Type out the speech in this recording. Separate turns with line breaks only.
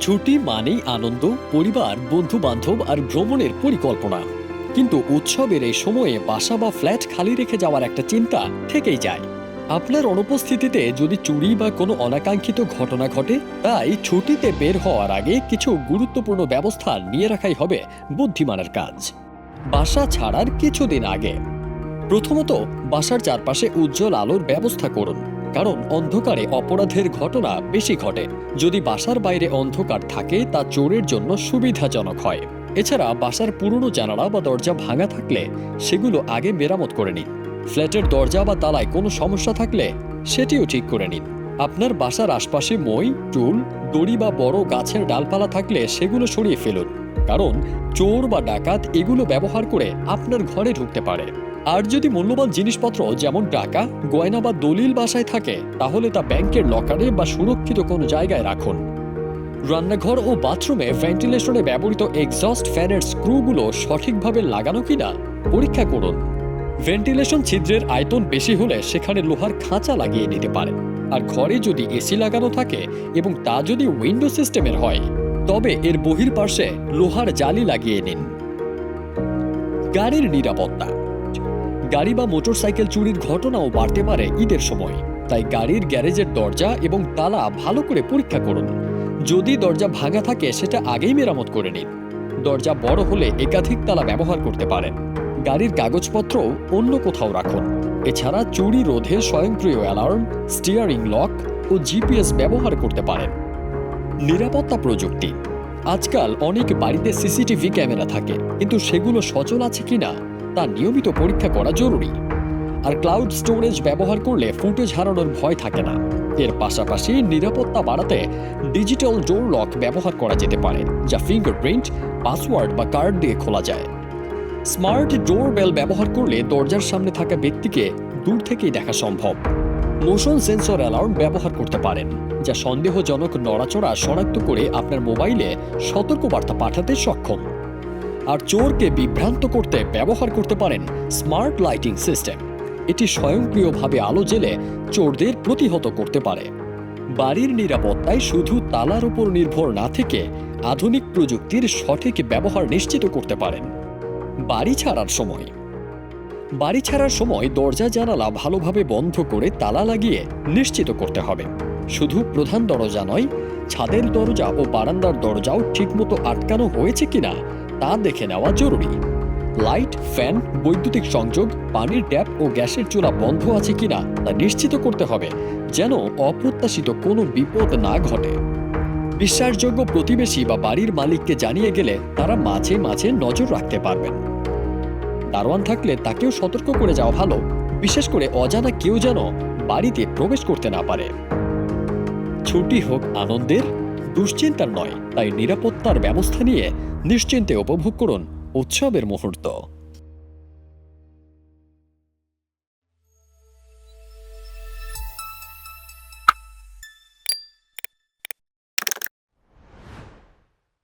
ছুটি মানেই আনন্দ, পরিবার বন্ধু বান্ধব আর ভ্রমণের পরিকল্পনা। কিন্তু উৎসবের এই সময়ে বাসা বা ফ্ল্যাট খালি রেখে যাওয়ার একটা চিন্তা থেকেই যায়। আপনার অনুপস্থিতিতে যদি চুরি বা কোনো অনাকাঙ্ক্ষিত ঘটনা ঘটে, তাই ছুটিতে বের হওয়ার আগে কিছু গুরুত্বপূর্ণ ব্যবস্থা নিয়ে রাখাই হবে বুদ্ধিমানের কাজ। বাসা ছাড়ার কিছুদিন আগে। প্রথমত, বাসার চারপাশে উজ্জ্বল আলোর ব্যবস্থা করুন। কারণ অন্ধকারে অপরাধের ঘটনা বেশি ঘটে। যদি বাসার বাইরে অন্ধকার থাকে, তা চোরের জন্য সুবিধাজনক হয়। এছাড়া বাসার পুরনো জানালা বা দরজা ভাঙা থাকলে সেগুলো আগে মেরামত করে নিন। ফ্ল্যাটের দরজা বা তালায় কোনো সমস্যা থাকলে সেটিও ঠিক করে নিন। আপনার বাসার আশপাশে মই টুল দড়ি বা বড় গাছের ডালপালা থাকলে সেগুলো সরিয়ে ফেলুন। কারণ চোর বা ডাকাত এগুলো ব্যবহার করে আপনার ঘরে ঢুকতে পারে। আর যদি মূল্যবান জিনিসপত্র যেমন টাকা, গয়না বা দলিল বাসায় থাকে, তাহলে তা ব্যাংকের লকারে বা সুরক্ষিত কোনো জায়গায় রাখুন। রান্নাঘর ও বাথরুমে ভেন্টিলেশনে ব্যবহৃত এক্সস্ট ফ্যানের স্ক্রুগুলো সঠিকভাবে লাগানো কিনা, পরীক্ষা করুন। ভেন্টিলেশন ছিদ্রের আয়তন বেশি হলে সেখানে লোহার খাঁচা লাগিয়ে নিতে পারেন। আর ঘরে যদি এসি লাগানো থাকে এবং তা যদি উইন্ডো সিস্টেমের হয়, তবে এর বহির্পার্শ্বে লোহার জালি লাগিয়ে নিন। গাড়ির নিরাপত্তা। গাড়ি বা মোটরসাইকেল চুরির ঘটনাও বাড়তে পারে ঈদের সময়। তাই গাড়ির গ্যারেজের দরজা এবং তালা ভালো করে পরীক্ষা করুন। যদি দরজা ভাঙা থাকে, সেটা আগেই মেরামত করে নিন। দরজা বড় হলে একাধিক তালা ব্যবহার করতে পারেন। গাড়ির কাগজপত্র অন্য কোথাও রাখুন। এছাড়া চুরি রোধে স্বয়ংক্রিয় অ্যালার্ম, স্টিয়ারিং লক ও জিপিএস ব্যবহার করতে পারেন। নিরাপত্তা প্রযুক্তি। আজকাল অনেক বাড়িতে সিসিটিভি ক্যামেরা থাকে, কিন্তু সেগুলো সচল আছে কিনা তা নিয়মিত পরীক্ষা করা জরুরি। আর ক্লাউড স্টোরেজ ব্যবহার করলে ফুটেজ হারানোর ভয় থাকে না। এর পাশাপাশি নিরাপত্তা বাড়াতে ডিজিটাল ডোর লক ব্যবহার করা যেতে পারে, যা ফিঙ্গারপ্রিন্ট পাসওয়ার্ড বা কার্ড দিয়ে খোলা যায়। স্মার্ট ডোর বেল ব্যবহার করলে দরজার সামনে থাকা ব্যক্তিকে দূর থেকেই দেখা সম্ভব। মোশন সেন্সর অ্যালার্ম ব্যবহার করতে পারেন, যা সন্দেহজনক নড়াচড়া শনাক্ত করে আপনার মোবাইলে সতর্কবার্তা পাঠাতে সক্ষম। আর চোরকে বিভ্রান্ত করতে ব্যবহার করতে পারেন স্মার্ট লাইটিং সিস্টেম। এটি স্বয়ংক্রিয়ভাবে আলো জ্বেলে চোরদের প্রতিহত করতে পারে। বাড়ির নিরাপত্তায় শুধু তালার উপর নির্ভর না থেকে আধুনিক প্রযুক্তির সঠিক ব্যবহার নিশ্চিত করতে পারেন। বাড়ি ছাড়ার সময়। বাড়ি ছাড়ার সময় দরজা জানালা ভালোভাবে বন্ধ করে তালা লাগিয়ে নিশ্চিত করতে হবে। শুধু প্রধান দরজা নয়, ছাদের দরজা ও বারান্দার দরজাও ঠিকমতো আটকানো হয়েছে কিনা তা দেখে নেওয়া জরুরি। লাইট, ফ্যান, বৈদ্যুতিক সংযোগ, পানির ট্যাপ ও গ্যাসের চুলা বন্ধ আছে কিনা তা নিশ্চিত করতে হবে, যেন অপ্রত্যাশিত কোনো বিপদ না ঘটে। বিশ্বাসযোগ্য প্রতিবেশী বা বাড়ির মালিককে জানিয়ে গেলে তারা মাঝে মাঝে নজর রাখতে পারবেন। দারোয়ান থাকলে তাকেও সতর্ক করে যাওয়া ভালো, বিশেষ করে অজানা কেউ যেন বাড়িতে প্রবেশ করতে না পারে। ছুটি হোক আনন্দের দুশ্চিন্তার নয় তাই নিরাপত্তার ব্যবস্থা নিয়ে নিশ্চিন্তে উপভোগ করুন উৎসবের মুহূর্ত।